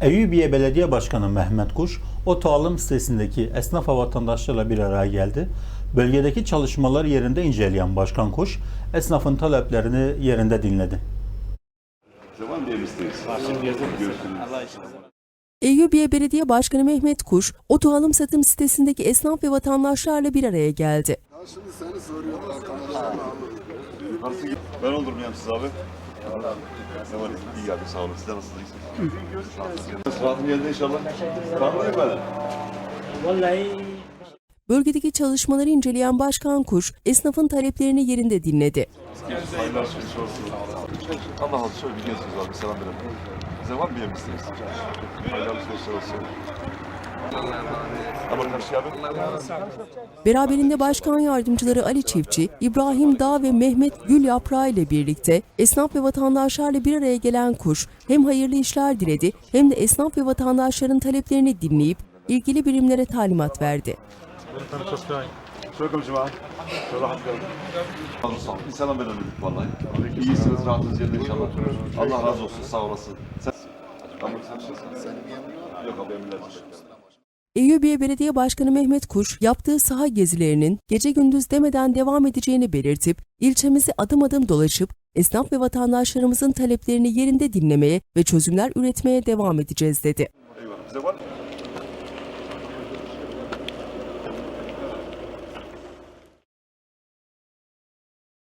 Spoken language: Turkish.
Eyüpiye Belediye Başkanı Mehmet Kuş, oto alım sitesindeki esnaf ve vatandaşlarla bir araya geldi. Bölgedeki çalışmaları yerinde inceleyen Başkan Kuş, esnafın taleplerini yerinde dinledi. Zaman diye. Eyyubiye Belediye Başkanı Mehmet Kuş, oto alım satım sitesindeki esnaf ve vatandaşlarla bir araya geldi. Ya şimdi seni soruyorlar kameralarla Yukarısı git. Ben oldurmayayım siz abi. Ne var? İyi abi sağ olun. Siz de nasılsınız? Rahatım yerinde inşallah. Tanıdayım ben. Vallahi Bölgedeki çalışmaları inceleyen Başkan Kuş, esnafın taleplerini yerinde dinledi. Allah razı olsun. Bir gençsiniz abi. Selam verelim. Bize var mı yemişsiniz? Hayırlı olsun. Beraberinde Başkan Yardımcıları Ali Çiftçi, İbrahim Dağ ve Mehmet Gül Yaprağı ile birlikte esnaf ve vatandaşlarla bir araya gelen Kuş, hem hayırlı işler diledi hem de esnaf ve vatandaşların taleplerini dinleyip ilgili birimlere talimat verdi. Selam verelim dedik vallahi. İyisiniz, rahatınız yerinde inşallah. Allah razı olsun, sağ olasın. Sen... Yok abi emirler. Eyyubiye Belediye Başkanı Mehmet Kuş, yaptığı saha gezilerinin gece gündüz demeden devam edeceğini belirtip, ilçemizi adım adım dolaşıp, esnaf ve vatandaşlarımızın taleplerini yerinde dinlemeye ve çözümler üretmeye devam edeceğiz dedi. Eyvallah. Bize var mı?